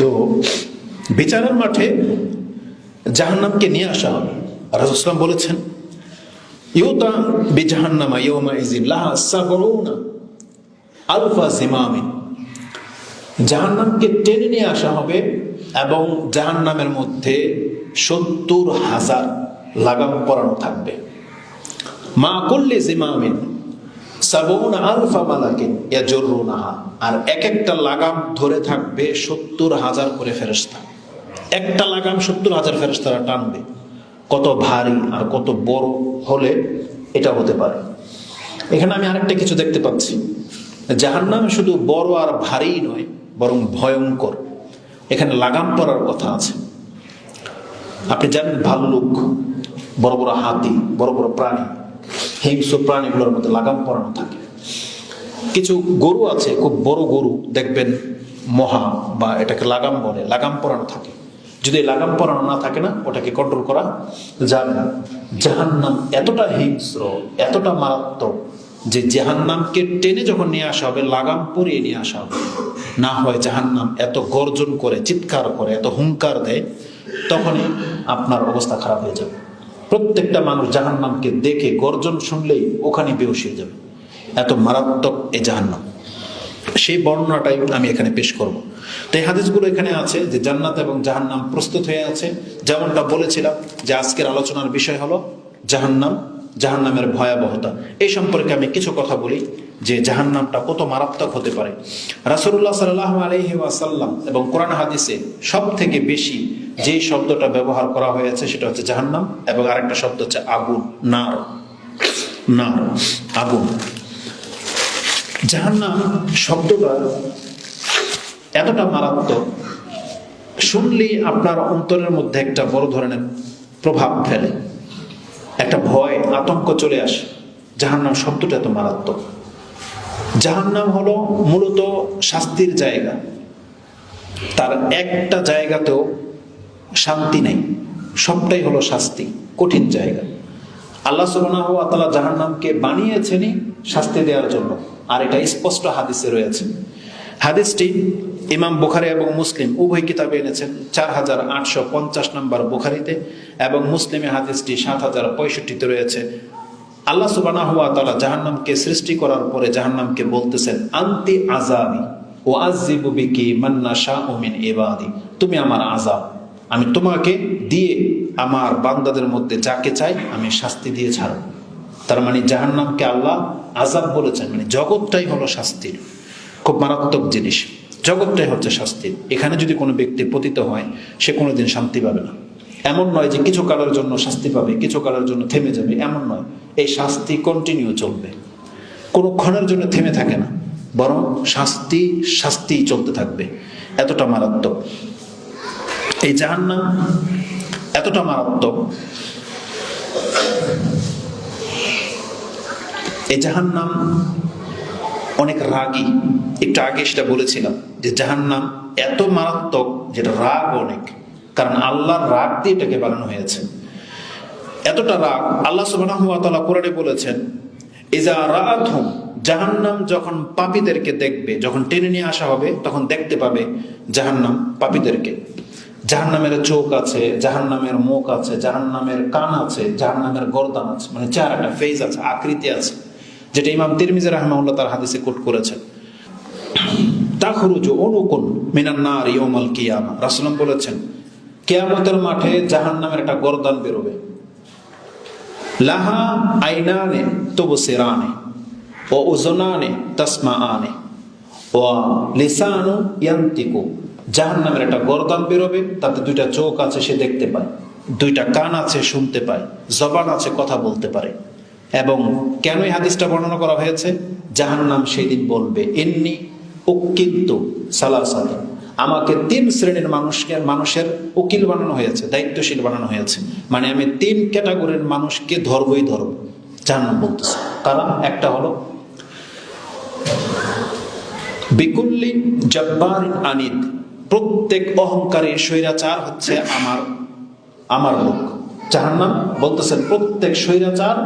তো বিচারের মাঠে জাহান্নামকে নিয়ে আসা হবে। রাজুসলাম বলেছেন, ইউতা আলফা জিমামিন। জাহান্নামকে টেনে নিয়ে আসা হবে এবং জাহান্নামের মধ্যে সত্তর হাজার লাগাম পরানো থাকবে। মা করলে জিমামিন আর এক একটা লাগাম ধরে থাকবে সত্তর হাজার করে ফেরেস্তা একটা লাগাম সত্তর হাজার ফেরেস্তারা টানবে। কত ভারী আর কত বড় হলে এটা হতে পারে। এখানে আমি আরেকটা কিছু দেখতে পাচ্ছি। জাহান্নাম শুধু বড় আর ভারী নয়, বরং ভয়ঙ্কর। এখানে লাগাম পরার কথা আছে। আপনি জানেন ভাল্লুক বড় বড় হাতি, বড় বড় প্রাণী হিংস্র প্রাণীগুলোর মধ্যে লাগাম পরানো থাকে। কিছু গরু আছে, খুব বড় গরু, দেখবেন মহা বা এটাকে লাগাম বলে, লাগাম পরানো থাকে। যদি লাগাম পরানো না থাকে না, ওটাকে কন্ট্রোল করা যাবে না। জাহান্নাম এতটা হিংস্র, এতটা মারাত্মক, যে জাহান্নামকে টেনে যখন নিয়ে আসা হবে, লাগাম পরিয়ে নিয়ে আসা হবে। না হয় জাহান্নাম এত গর্জন করে, চিৎকার করে, এত হুঙ্কার দেয়, তখনই আপনার অবস্থা খারাপ হয়ে যাবে। প্রত্যেকটা মানুষ জাহান্নামকে দেখে গর্জন শুনলেই ওখানে হয়ে যাবে। এত মারাত্মক এই জাহান্নাম। সেই বর্ণনাটাই আমি এখানে পেশ করব। তো এই হাদিসগুলো এখানে আছে যে জান্নাত এবং জাহান্নাম প্রস্তুত হয়ে আছে। যেমনটা বলেছিলাম যে আজকের আলোচনার বিষয় হলো জাহান্নাম, জাহান্নামের ভয়াবহতা। এই সম্পর্কে আমি কিছু কথা বলি যে জাহান্নামটা কত মারাত্মক হতে পারে। রাসুল্লাহ সাল্লাহ আলহি ওয়াসাল্লাম এবং কোরআন হাদিসে সব থেকে বেশি যে শব্দটা ব্যবহার করা হয়েছে সেটা হচ্ছে জাহান্নাম এবং আরেকটা শব্দ হচ্ছে আগুন নার। নার আগুন জাহান্নাম শব্দটা এতটা মারাত্মক, শুনলেই আপনার অন্তরের মধ্যে একটা বড় ধরনের প্রভাব ফেলে, একটা ভয়, আতঙ্ক চলে আসে। জাহান্নাম শব্দটা এত মারাত্মক। জাহান্নাম হলো মূলত শাস্তির জায়গা। তার একটা জায়গাতেও শান্তি নেই। সবটাই হলো শাস্তি, কঠিন জায়গা। আল্লাহ সুবহানাহু ওয়া তাআলা জাহান্নামকে বানিয়েছেনই শাস্তি দেওয়ার জন্য। আর এটা স্পষ্ট হাদিসে রয়েছে। হাদিসটি ইমাম বুখারি এবং মুসলিম উভয় কিতাবে এনেছেন, চার হাজার আটশো পঞ্চাশ নম্বর বুখারিতে এবং মুসলিমে হাদিসটি সাত হাজার পঁয়ষট্টিতে রয়েছে। আল্লাহ সুবানা হুয়া তালা জাহান্নামকে সৃষ্টি করার পরে জাহান্নামকে বলতেছেন, আন্তি আজাবি ও আজিবু বিকি মান্না শাহ ওমিন এবাদি তুমি আমার আজাব আমি তোমাকে দিয়ে আমার বান্দাদের মধ্যে যাকে চাই আমি শাস্তি দিয়ে ছাড়ব। তার মানে জাহান্নামকে আল্লাহ আজাব বলেছেন মানে জগৎটাই হলো শাস্তির, খুব মারাত্মক জিনিস। জগৎটাই হচ্ছে শাস্তির। এখানে যদি কোনো ব্যক্তি পতিত হয়, সে কোনোদিন শান্তি পাবে না। এমন নয় যে কিছু কালের জন্য শাস্তি পাবে, কিছু কালের জন্য থেমে যাবে, এমন নয়। এই শাস্তি কন্টিনিউ চলবে। কোনো ক্ষণের জন্য থেমে থাকে না, বরং শাস্তি শাস্তি চলতে থাকবে। এতটা মারাত্মক। এই জাহান্নাম এতটা মারাত্মক। এই জাহান্নাম অনেক রাগী। একটু আগে সেটা বলেছিলাম যে জাহান্নাম এত মারাত্মক যেটা রাগ অনেক। কারণ আল্লাহর রাগ দিয়ে এটাকে বানানো হয়েছে। এতটা রাগ আল্লাহ তাআলা কোরআনে বলেছেন, ইজা রাআতহুম জাহান্নাম যখন পাপীদেরকে দেখবে, যখন টেনে নিয়ে আসা হবে, তখন দেখতে পাবে জাহান্নাম পাপীদেরকে। জাহান্নামের চোখ আছে, জাহান্নামের মুখ আছে জাহান নামের কান আছে জাহান নামের গর্দান আছে মানে চেহারাটা ফেজ আছে, আকৃতি আছে, যেটা ইমাম তিরমিজি রাহমাউল্লাহ তার হাদিসে কোট করেছেন। তাখরুজু অনুকুন মিনান নার ইয়াউমাল কিয়ামা। রাসূলুল্লাহ বলেছেন, কিয়ামতের মাঠে জাহান্নামের একটা গর্দান বেরোবে। লাহা আইনানে তুবসিরানে, ও উজনানে তাসমাআনে ও লিসানু ইয়ান্তিকু। জাহান্নামের একটা গর্দান বেরোবে, তাতে দুইটা চোখ আছে সে দেখতে পায়, দুইটা কান আছে শুনতে পায়, জবান আছে কথা বলতে পারে। এবং কেন এই হাদিসটা বর্ণনা করা হয়েছে? জাহান্নাম সেই দিন বলবে এমনি উকিন্ত সালাসাদ আমাকে তিন শ্রেণির মানুষকে, মানুষের উকিল বানানো হয়েছে, দায়িত্বশীল বানানো হয়েছে। মানে আমি তিন ক্যাটাগরির মানুষকে ধরবই ধরব। জাহান্নাম বলতেছে, তারা একটা হলো, বিকুল্লি জব্বার আনিদ। প্রত্যেক অহংকারী স্বৈরাচার হচ্ছে আমার আমার মুখ। লোক জাহান্নাম বলতেছেন, প্রত্যেক স্বৈরাচার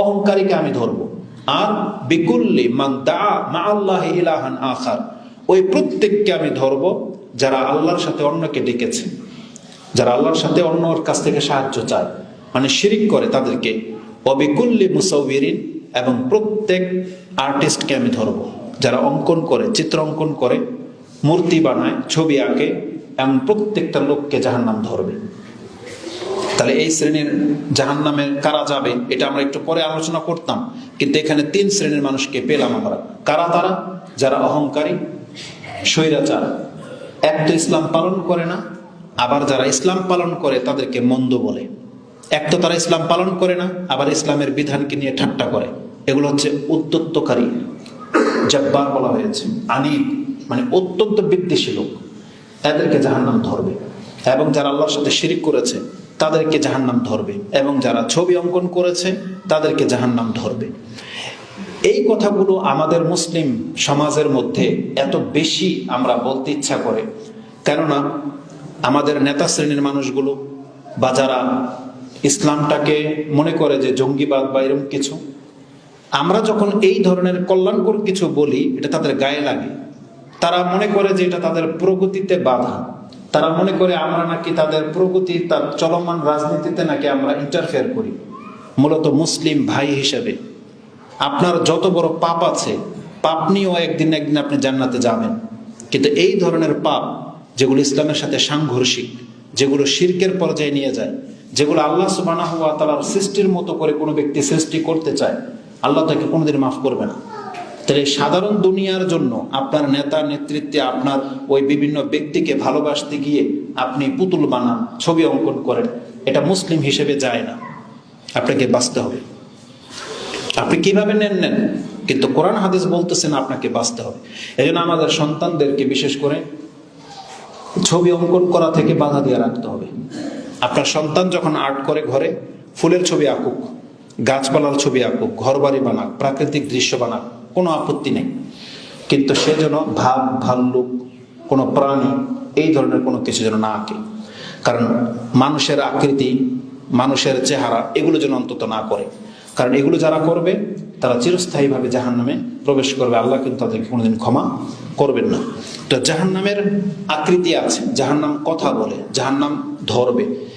অহংকারীকে আমি ধরব। আর বিকুল্লি মান দা মা আল্লাহ ইলাহান আখার, ওই প্রত্যেককে আমি ধরব যারা আল্লাহর সাথে অন্যকে ডেকেছে। যারা আল্লাহর সাথে অন্যর কাছ থেকে সাহায্য চায় মানে শিরিক করে তাদেরকে। অবিকুল্লি মুসাউবিরিন, এবং প্রত্যেক আর্টিস্টকে আমি ধরবো, যারা অঙ্কন করে, চিত্র অঙ্কন করে। মূর্তি বানায়, ছবি আঁকে এমন প্রত্যেকটা লোককে জাহান্নাম ধরবে। তাহলে এই শ্রেণির জাহান নামের কারা যাবে, এটা আমরা একটু পরে আলোচনা করতাম, কিন্তু এখানে তিন শ্রেণির মানুষকে পেলাম আমরা। কারা তারা? যারা অহংকারী, স্বৈরাচার। এক তো ইসলাম পালন করে না, আবার যারা ইসলাম পালন করে তাদেরকে মন্দ বলে। এক তো তারা ইসলাম পালন করে না, আবার ইসলামের বিধানকে নিয়ে ঠাট্টা করে। এগুলো হচ্ছে উদ্যত্তকারী জব্বার বলা হয়েছে, আনিব। মানে অত্যন্ত বিদ্বেষী লোক। এদেরকে জাহান্নাম ধরবে। এবং যারা আল্লাহর সাথে শিরিক করেছে, তাদেরকে জাহান্নাম ধরবে। এবং যারা ছবি অঙ্কন করেছে, তাদেরকে জাহান্নাম ধরবে। এই কথাগুলো আমাদের মুসলিম সমাজের মধ্যে এত বেশি আমরা বলতে ইচ্ছা করে। কেননা, আমাদের নেতা শ্রেণির মানুষগুলো বা যারা ইসলামটাকে মনে করে যে জঙ্গিবাদ বা এরকম কিছু, আমরা যখন এই ধরনের কল্যাণকর কিছু বলি, এটা তাদের গায়ে লাগে। তারা মনে করে যে এটা তাদের প্রগতিতে বাধা। তারা মনে করে আমরা নাকি তাদের প্রগতি তার চলমান রাজনীতিতে নাকি আমরা ইন্টারফেয়ার করি। মূলত মুসলিম ভাই হিসেবে। আপনার যত বড় পাপ আছে, পাপ নিয়েও একদিন একদিন আপনি জান্নাতে যাবেন। কিন্তু এই ধরনের পাপ, যেগুলো ইসলামের সাথে সাংঘর্ষিক, যেগুলো শির্কের পর্যায়ে নিয়ে যায়, যেগুলো আল্লাহ সুবানাহ তালার সৃষ্টির মতো করে কোনো ব্যক্তি সৃষ্টি করতে চায়, আল্লাহ তাকে কোনোদিন মাফ করবে না। তাহলে সাধারণ দুনিয়ার জন্য আপনার নেতা নেতৃত্বে আপনার ওই বিভিন্ন ব্যক্তিকে ভালোবাসতে গিয়ে আপনি পুতুল বানান, ছবি অঙ্কন করেন, এটা মুসলিম হিসেবে যায় না। আপনাকে বাঁচতে হবে। আপনি কীভাবে নেন নেন, কিন্তু কোরআন হাদিস বলতেছেন আপনাকে বাঁচতে হবে। এই আমাদের সন্তানদেরকে বিশেষ করে ছবি অঙ্কন করা থেকে বাধা দিয়ে রাখতে হবে। আপনার সন্তান যখন আর্ট করে ঘরে, ফুলের ছবি আঁকুক। গাছপালার ছবি আঁকুক ঘর বাড়ি বানাক, প্রাকৃতিক দৃশ্য বানাক, কোনো আপত্তি নেই। কিন্তু সে যেন ভাব, ভাল্লুক, কোনো প্রাণী, এই ধরনের কোনো কিছু যেন না আঁকে। কারণ মানুষের আকৃতি, মানুষের চেহারা, এগুলো যেন অন্তত না করে। কারণ এগুলো যারা করবে, তারা চিরস্থায়ীভাবে জাহান নামে প্রবেশ করবে। আল্লাহ কিন্তু তাদেরকে কোনোদিন ক্ষমা করবেন না। তো জাহান নামের আকৃতি আছে। জাহান নাম কথা বলে জাহান নাম ধরবে।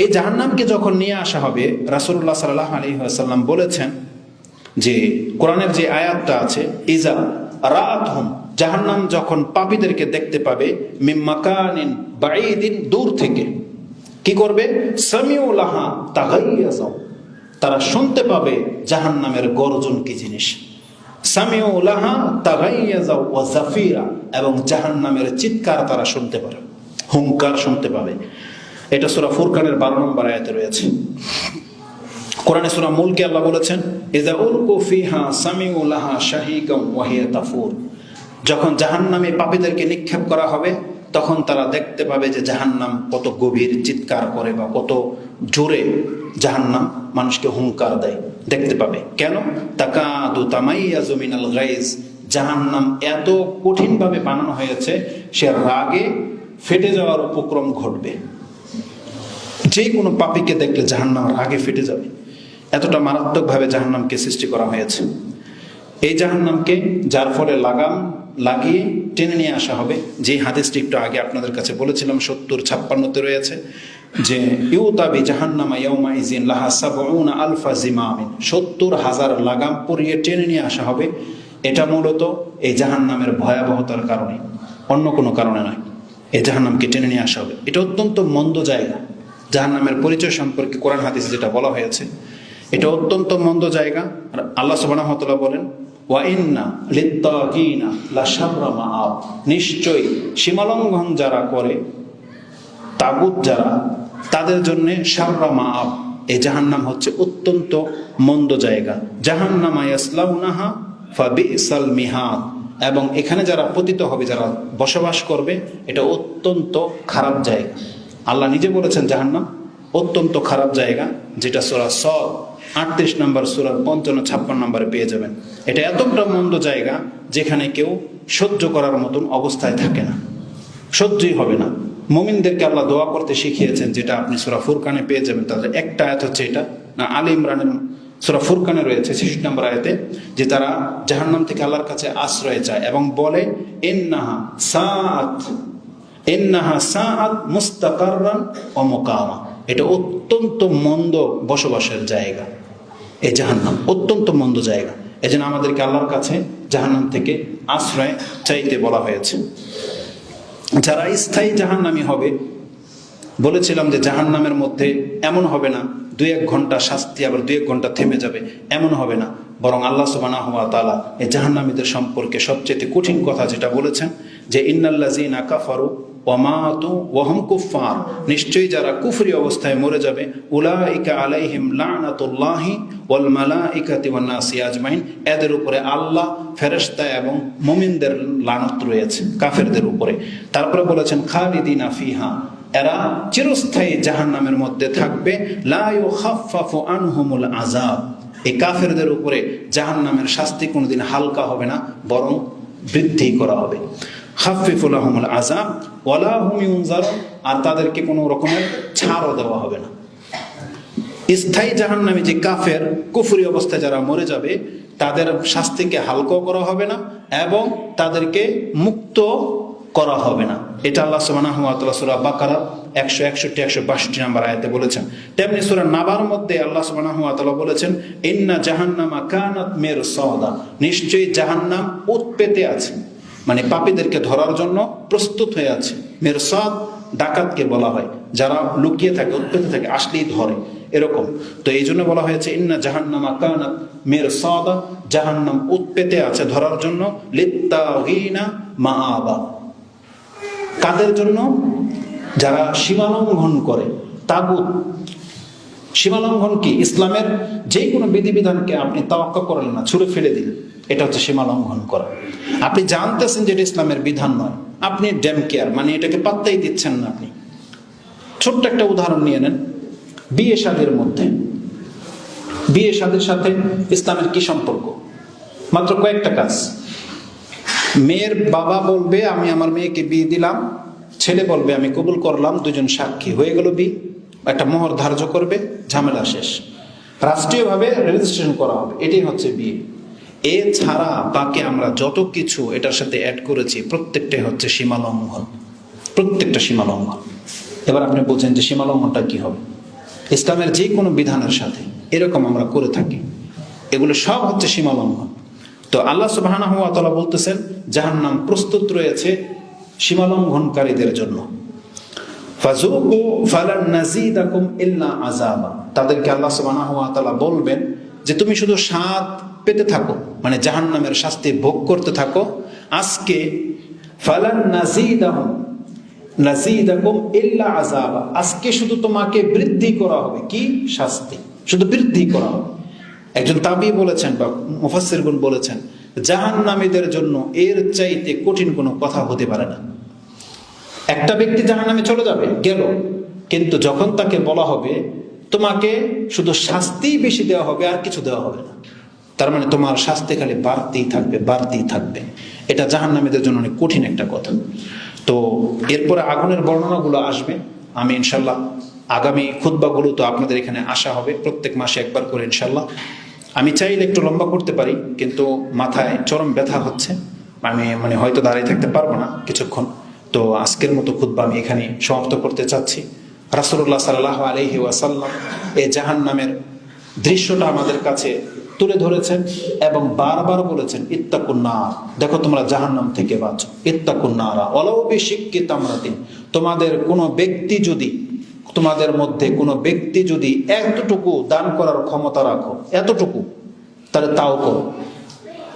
এই জাহান্নামকে যখন নিয়ে আসা হবে রাসুল্লাহ সাল্লাহ আলী বলেছেন যে, কোরআনের যে আয়াতটা আছে ইজা রাত হোম জাহান্নাম যখন পাপীদেরকে দেখতে পাবে মিম্মাকানিন বাঈদিন দূর থেকে। কি করবে? সামিউলাহা তাগাইয়া তারা শুনতে পাবে জাহান্নামের গর্জন কি জিনিস। সামিউলাহা তাগাইয়া যাও ওয়া জাফিরা এবং জাহান্নামের চিৎকার তারা শুনতে পারে হুঙ্কার শুনতে পাবে। এটা সুরা ফুরকানের বারো নম্বর আয়াতে রয়েছে। কোরআনে সুরা মুলকে আল্লাহ বলেছেন ইজা উলকু ফিহা সামিউ লাহা ওয়াহিয়া তাফুর। যখন জাহান্নামে পাপীদেরকে নিক্ষেপ করা হবে, তখন তারা দেখতে পাবে যে জাহান্নাম কত গভীর চিৎকার করে বা কত জোরে জাহান্নাম মানুষকে হুঙ্কার দেয়। দেখতে পাবে। কেন? তাকাদু তামাইয়া জমিনাল গাইজ। জাহান্নাম এত কঠিনভাবে বানানো হয়েছে, সে রাগে ফেটে যাওয়ার উপক্রম ঘটবে। যে কোনো পাপিকে দেখলে জাহান্নাম আগে ফেটে যাবে। এতটা মারাত্মকভাবে জাহান্নামকে সৃষ্টি করা হয়েছে। এই জাহান্নামকে যার ফলে লাগাম লাগিয়ে টেনে নিয়ে আসা হবে যে হাদিসটি একটু আগে আপনাদের কাছে বলেছিলাম, সত্তর ছাপ্পান্নতে রয়েছে যে ইউতাবি জাহান্নামা ইয়মা ইজিন লাহা সাবউনা আলফা জিমামিন। সত্তর হাজার লাগাম পরিয়ে টেনে নিয়ে আসা হবে, এটা মূলত এই জাহান্নামের ভয়াবহতার কারণে, অন্য কোনো কারণে নয়। এই জাহান্নামকে টেনে নিয়ে আসা হবে। এটা অত্যন্ত মন্দ জায়গা। জাহান্নামের পরিচয় সম্পর্কে কোরআন হাদিস যেটা বলা হয়েছে, এটা অত্যন্ত মন্দ জায়গা। আর আল্লাহ সুবহানাহু বলেন নিশ্চয়ই সীমালঙ্ঘন যারা করে, তাগুত যারা, তাদের জন্য শাররা মাআব। এই জাহান্নাম হচ্ছে অত্যন্ত মন্দ জায়গা। জাহান্নামা ইয়াসলাউনাহা ফাবিসাল মিহাদ। এবং এখানে যারা পতিত হবে, যারা বসবাস করবে, এটা অত্যন্ত খারাপ জায়গা। আল্লাহ নিজে বলেছেন জাহান্নাম অত্যন্ত খারাপ জায়গা, যেটা সোরা স আটত্রিশ নম্বর সুরার পঞ্চান্ন, ছাপ্পান্ন নম্বরে পেয়ে যাবেন। এটা এতটা মন্দ জায়গা যেখানে কেউ সহ্য করার মতন অবস্থায় থাকে না। সহ্যই হবে না। মোমিনদেরকে আল্লাহ দোয়া করতে শিখিয়েছেন, যেটা আপনি সুরা ফুরকানে পেয়ে যাবেন। তাদের একটা আয়াত হচ্ছে এটা। না, আলী ইমরানের সুরা ফুরকানে রয়েছে শিশু নম্বর আয়াতে, যে তারা জাহান্নাম থেকে আল্লাহর কাছে আশ্রয় চায় এবং বলে এন্নাহা সাত এন্নাহা সাআত মুস্তাকাররান মোকামা। এটা অত্যন্ত মন্দ বসবাসের জায়গা। এই জাহান্নাম, অত্যন্ত মন্দ জায়গা। এই জন্য আমাদেরকে আল্লাহর কাছে জাহান্নাম থেকে আশ্রয় চাইতে বলা হয়েছে। যারা স্থায়ী জাহান্নামি হবে, বলেছিলাম যে জাহান্নামের মধ্যে এমন হবে না, দুই এক ঘণ্টা শাস্তি, আবার দুই এক ঘণ্টা থেমে যাবে, এমন হবে না। বরং আল্লাহ সুবানা হওয়া তালা এই জাহান্নামীদের সম্পর্কে সবচেয়ে কঠিন কথা যেটা বলেছেন, যে ইন্নাল্লাজিনা কাফারু ওমাতু ওহম কুফার নিশ্চয়ই যারা কুফরি অবস্থায় মরে যাবে, উলাইকা আলাইহিম লানাতুল্লাহি ওয়াল মালাইকাতি ওয়ান নাসি আজমাইন। এদের উপরে আল্লাহ, ফেরেশতা এবং মুমিনদের লানত রয়েছে, কাফেরদের উপরে। তারপরে বলেছেন, খালিদিনা ফিহা। এরা চিরস্থায়ী জাহান্নামের মধ্যে থাকবে। লা ইউখাফফাফু আনহুমুল আযাব। এই কাফেরদের উপরে জাহান্নামের শাস্তি কোনোদিন হালকা হবে না, বরং বৃদ্ধি করা হবে। খাফিফুল আহমুল আজাব ওয়ালা হুম ইউনজারুন, আর তাদেরকে কোনো রকমের ছাড়ও দেওয়া হবে না। স্থায়ী জাহান্নামে যে কাফের, কুফরি অবস্থায় যারা মরে যাবে, তাদের শাস্তিকে হালকাও করা হবে না এবং তাদেরকে মুক্ত করা হবে না। এটা আল্লাহ তাআলা সূরা বাকারা 161 162 নম্বর আয়াতে বলেছেন। তেমনি সূরা নাবার মধ্যে আল্লাহ ওয়া বলেছেন, ইন্না জাহান্নামা কানাত মিরসাদা নিশ্চয়ই জাহান্নাম উৎপেতে আছে। মানে পাপীদেরকে ধরার জন্য প্রস্তুত হয়ে আছে। মেরসাদ ডাকাতকে বলা হয়। যারা লুকিয়ে থাকে উৎপেতে থাকে, আসলেই ধরে। এরকম। তো এই জন্য বলা হয়েছে, ইন্না জাহান্নামা কানাত মের সাদা জাহান্নাম উৎপেতে আছে ধরার জন্য। লিত্তাগিনা মাআবা। কাদের জন্য? যারা সীমালঙ্ঘন করে। তাগুত। সীমালঙ্ঘন কি? ইসলামের যে কোনো বিধিবিধানকে আপনি তাওয়াক্কা করলেন না, ছুড়ে ফেলে দিলেন এটা হচ্ছে সীমালঙ্ঘন করা। আপনি জানতেছেন যে এটা ইসলামের বিধান নয়। আপনি ড্যাম কেয়ার মানে এটাকে পাত্তাই দিচ্ছেন না আপনি। ছোট্ট একটা উদাহরণ নিয়ে নেন। বিয়ে শাদের মধ্যে, বিয়ে শাদের সাথে ইসলামের কি সম্পর্ক? মাত্র কয়েকটা কাজ। মেয়ের বাবা বলবে, আমি আমার মেয়েকে বিয়ে দিলাম। ছেলে বলবে, আমি কবুল করলাম, দুজন সাক্ষী। হয়ে গেল বি একটা মোহর ধার্য করবে। ঝামেলা শেষ। রাষ্ট্রীয়ভাবে রেজিস্ট্রেশন করা হবে, এটাই হচ্ছে বিয়ে এছাড়া বাকি আমরা যত কিছু এটার সাথে অ্যাড করেছি, প্রত্যেকটাই হচ্ছে সীমালঙ্ঘন প্রত্যেকটা সীমালঙ্ঘন এবার আপনি বলছেন যে সীমালঙ্ঘনটা কি হবে? ইসলামের যে কোনো বিধানের সাথে এরকম আমরা করে থাকি। এগুলো সব হচ্ছে সীমালঙ্ঘন তো আল্লাহ তালা বলতেছেন, জাহান্নাম প্রস্তুত রয়েছে সীমালঙ্ঘনকারীদের জন্য। ফাজুকু ফালান নাজিদাকুম ইল্লা আযাবা। তাদেরকে আল্লাহ সুবহানাহু ওয়া তাআলা বলবেন যে তুমি শুধু স্বাদ পেতে থাকো মানে জাহান্নামের শাস্তি ভোগ করতে থাকো। আজকে ফালান নাজিদাহুম নাজিদাকুম ইল্লা আযাবা। আজকে শুধু তোমাকে বৃদ্ধি করা হবে। কি? শাস্তি। শুধু বৃদ্ধি করা হবে। একজন তাবি বলেছেন বা মুফাসসিরগুন বলেছেন, জাহান্নামীদের জন্য এর চাইতে কঠিন কোনো কথা হতে পারে না। একটা ব্যক্তি জাহান নামে চলে যাবে, গেল। কিন্তু যখন তাকে বলা হবে, তোমাকে শুধু শাস্তি বেশি দেওয়া হবে, আর কিছু দেওয়া হবে না। তার মানে তোমার শাস্তি খালি বাড়তেই থাকবে বাড়তেই থাকবে। এটা জাহান নামীদের জন্য অনেক কঠিন একটা কথা। তো এরপরে আগুনের বর্ণনাগুলো আসবে। আমি ইনশাল্লাহ আগামী খুদ্বাগুলো তো আপনাদের এখানে আসা হবে, প্রত্যেক মাসে একবার করে ইনশাল্লাহ। আমি চাইলে একটু লম্বা করতে পারি, কিন্তু মাথায় চরম ব্যথা হচ্ছে। আমি মানে হয়তো দাঁড়িয়ে থাকতে পারব না কিছুক্ষণ। তো আজকের মতো খুদ্া আমি এখানে সমাপ্ত করতে চাচ্ছি। রাসুল্লাহ সাল্লাহ আলহি ওয়াসাল্লাম এই জাহান নামের দৃশ্যটা আমাদের কাছে তুলে ধরেছেন এবং বারবার বলেছেন ইত্তাকুন্না দেখো তোমরা জাহান্নাম থেকে বাঁচো। ইত্তাকুন্নারা অলৌবি শিক্ষিত আমরা দিন তোমাদের কোনো ব্যক্তি যদি, তোমাদের মধ্যে কোনো ব্যক্তি যদি এতটুকু দান করার ক্ষমতা রাখো, এতটুকু, তাহলে তাও করো।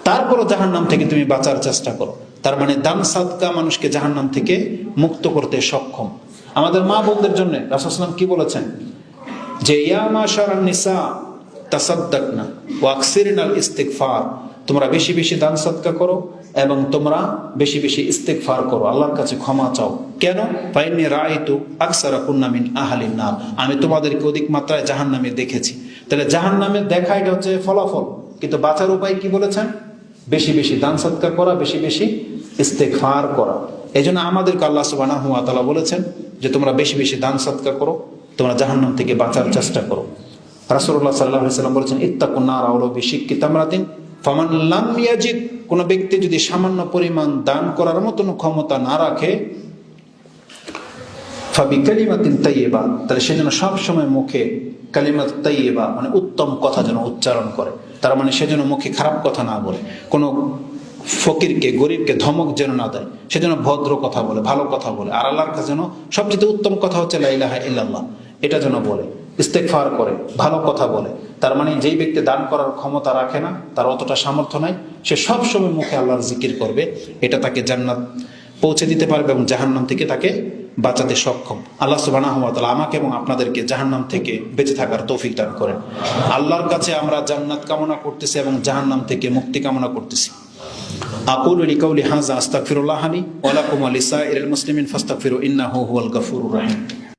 তারপরও জাহান্নাম থেকে তুমি বাঁচার চেষ্টা করো। তার মানে দান সাদকা মানুষকে জাহান্নাম থেকে মুক্ত করতে সক্ষম। আমাদের মা বোনদের জন্য রাসুসলাম কি বলেছেন? যে, ইয়া মা নিসা তাসাদ্দাক না ওয়াকসিরিনাল ইস্তিকফার তোমরা বেশি বেশি দান সৎকা করো এবং তোমরা বেশি বেশি ইস্তেকফার করো। আল্লাহর কাছে ক্ষমা চাও। কেন? ফাইনি রায়তু আকসারা কুন্নামিন আহালিন নাম আমি তোমাদেরকে অধিক মাত্রায় জাহান নামে দেখেছি। তাহলে জাহান নামে দেখা এটা হচ্ছে ফলাফল। কিন্তু বাঁচার উপায় কি বলেছেন? বেশি বেশি দান সৎকার করা, বেশি বেশি ইস্তেকফার করা। এই জন্য আমাদেরকে আল্লাহ সুবাহ তালা বলেছেন যে তোমরা বেশি বেশি দান সৎকার করো, তোমরা জাহান্নাম থেকে বাঁচার চেষ্টা করো। রাসুল্লাহ সাল্লাহ সাল্লাম বলেছেন, ইত্তাকুন নারা ওলো শিক্ষিত আমরাতিন, ফমান লাম ইয়াজিদ, কোনো ব্যক্তি যদি সামান্য পরিমাণ দান করার মতন ক্ষমতা না রাখে, ফাবি কালিমাতিন তাইয়েবা তাহলে সে যেন সবসময় মুখে কালিমাত তাইয়েবা মানে উত্তম কথা যেন উচ্চারণ করে। তার মানে সে যেন মুখে খারাপ কথা না বলে, কোনো ফকিরকে, গরিবকে ধমক যেন না দেয়, সে যেন ভদ্র কথা বলে, ভালো কথা বলে। আর আল্লাহর কাছে যেন সবচেয়ে উত্তম কথা হচ্ছে লাইলাহা ইল্লাল্লাহ। এটা যেন বলে ইস্তেকফার করে, ভালো কথা বলে। তার মানে যেই ব্যক্তি দান করার ক্ষমতা রাখে না, তার অতটা সামর্থ্য নাই, সে সবসময় মুখে আল্লাহর জিকির করবে। এটা তাকে জান্নাত পৌঁছে দিতে পারবে এবং জাহান্নাম থেকে তাকে বাঁচাতে সক্ষম। আল্লাহ সুবাহ আমাকে এবং আপনাদেরকে জাহান্নাম থেকে বেঁচে থাকার তৌফিক দান করেন। আল্লাহর কাছে আমরা জান্নাত কামনা করতেছি এবং জাহান্নাম থেকে মুক্তি কামনা করতেছি। আকুল লিকাউলি হাজা আস্তাকফিরুল্লাহানি লি আলিসা লাকুম মুসলিম ফাস্তাকফিরু ইন্নাহু হুয়াল গাফুরুর রহিম।